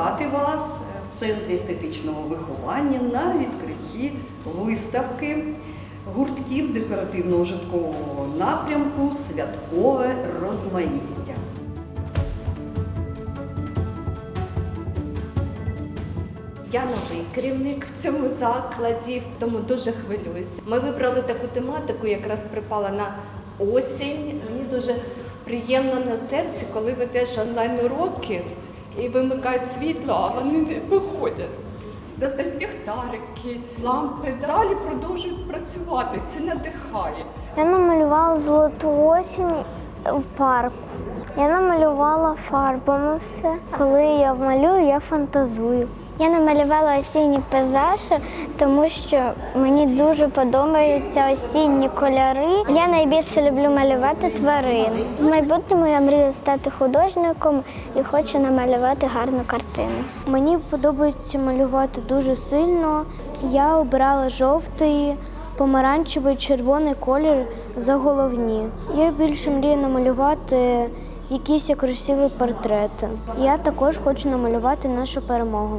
привітати вас в Центрі естетичного виховання на відкритті виставки гуртків декоративного житкового напрямку Святкове розмаїття. Я новий керівник в цьому закладі, тому дуже хвилююся. Ми вибрали таку тематику, якраз припала на осінь. Мені дуже приємно на серці, коли ведеш онлайн уроки і вимикають світло, а вони не виходять. Достають ліхтарики, лампи, далі продовжують працювати. Це надихає. Я намалювала золоту осінь в парку. Я намалювала фарбами все. Коли я малюю, я фантазую. Я намалювала осінні пейзажі, тому що мені дуже подобаються осінні кольори. Я найбільше люблю малювати тварин. В майбутньому я мрію стати художником і хочу намалювати гарну картину. Мені подобається малювати дуже сильно. Я обирала жовтий, помаранчевий, червоний колір за головні. Я більше мрію намалювати якісь красиві портрети. Я також хочу намалювати нашу перемогу.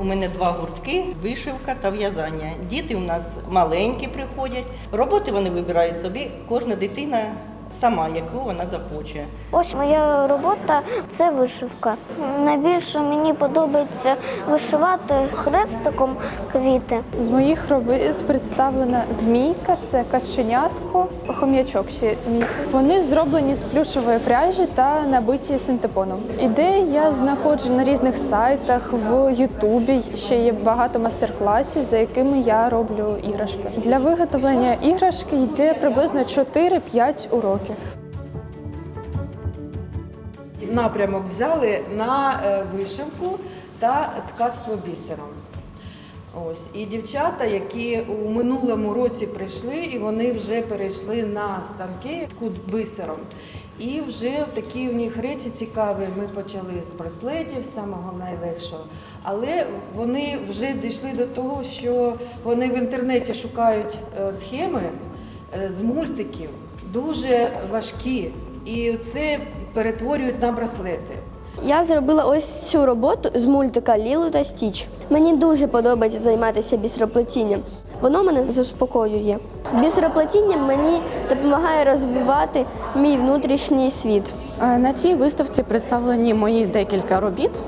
У мене два гуртки вишивка та в'язання. Діти у нас маленькі приходять. Роботи вони вибирають собі, кожна дитина сама, яку вона захоче. Ось моя робота це вишивка. Найбільше мені подобається вишивати хрестиком квіти. З моїх робіт представлена змійка, це каченятко, хом'ячок ще мій. Вони зроблені з плюшової пряжі та набиті синтепоном. Ідеї я знаходжу на різних сайтах, в Ютубі. Ще є багато майстер-класів, за якими я роблю іграшки. Для виготовлення іграшки йде приблизно 4-5 уроків. Напрямок взяли на е, вишивку та ткацтво бісером. Ось і дівчата, які у минулому році прийшли, і вони вже перейшли на станки ткуть бисером. І вже такі у них речі цікаві. Ми почали з браслетів, самого найлегшого. Але вони вже дійшли до того, що вони в інтернеті шукають е, схеми е, з мультиків, дуже важкі. І це перетворюють на браслети. Я зробила ось цю роботу з мультика Лілу та Стіч. Мені дуже подобається займатися бісероплетінням. Воно мене заспокоює. Бісероплетіння мені допомагає розвивати мій внутрішній світ. Е, На цій виставці представлені мої декілька робіт.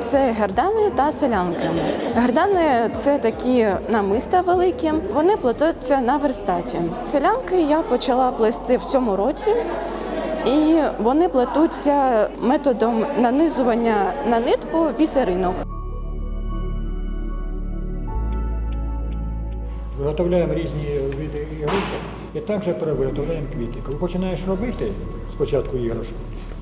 Це гердани та селянки. Гердани це такі намиста великі. Вони плетуться на верстаті. Селянки я почала плести в цьому році. І вони плетуться методом нанизування на нитку бісеринок. Виготовляємо різні види ігрушок і також перевиготовляємо квіти. Коли починаєш робити спочатку іграшку,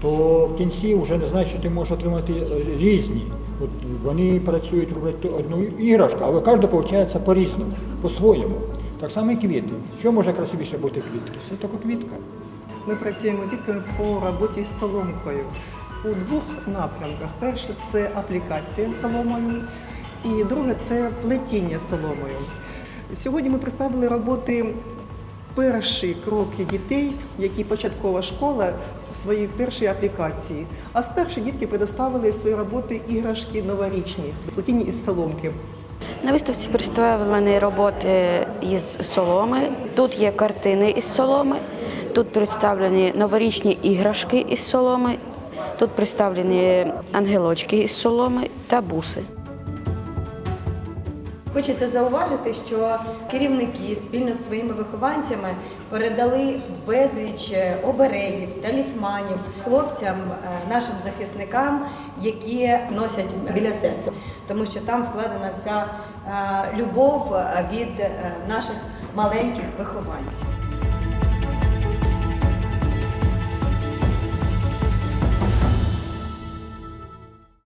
то в кінці вже не знаєш, що ти можеш отримати різні. От вони працюють, роблять одну іграшку, але кожна виходить по-різному, по-своєму. Так само і квіти. Що може красивіше бути квітки? Це тільки квітка. Ми працюємо з дітками по роботі з соломкою у двох напрямках. Перше це аплікація соломою, і друге це плетіння соломою. Сьогодні ми представили роботи перші кроки дітей, які початкова школа своїй першій аплікації. А старші дітки предоставили свої роботи іграшки новорічні, плетіння із соломки. На виставці представлені роботи із соломи. Тут є картини із соломи, тут представлені новорічні іграшки із соломи, тут представлені ангелочки із соломи та буси. Хочеться зауважити, що керівники спільно з своїми вихованцями передали безліч е, оберегів, талісманів хлопцям, е, нашим захисникам, які носять біля серця, тому що там вкладена вся е, любов від наших маленьких вихованців.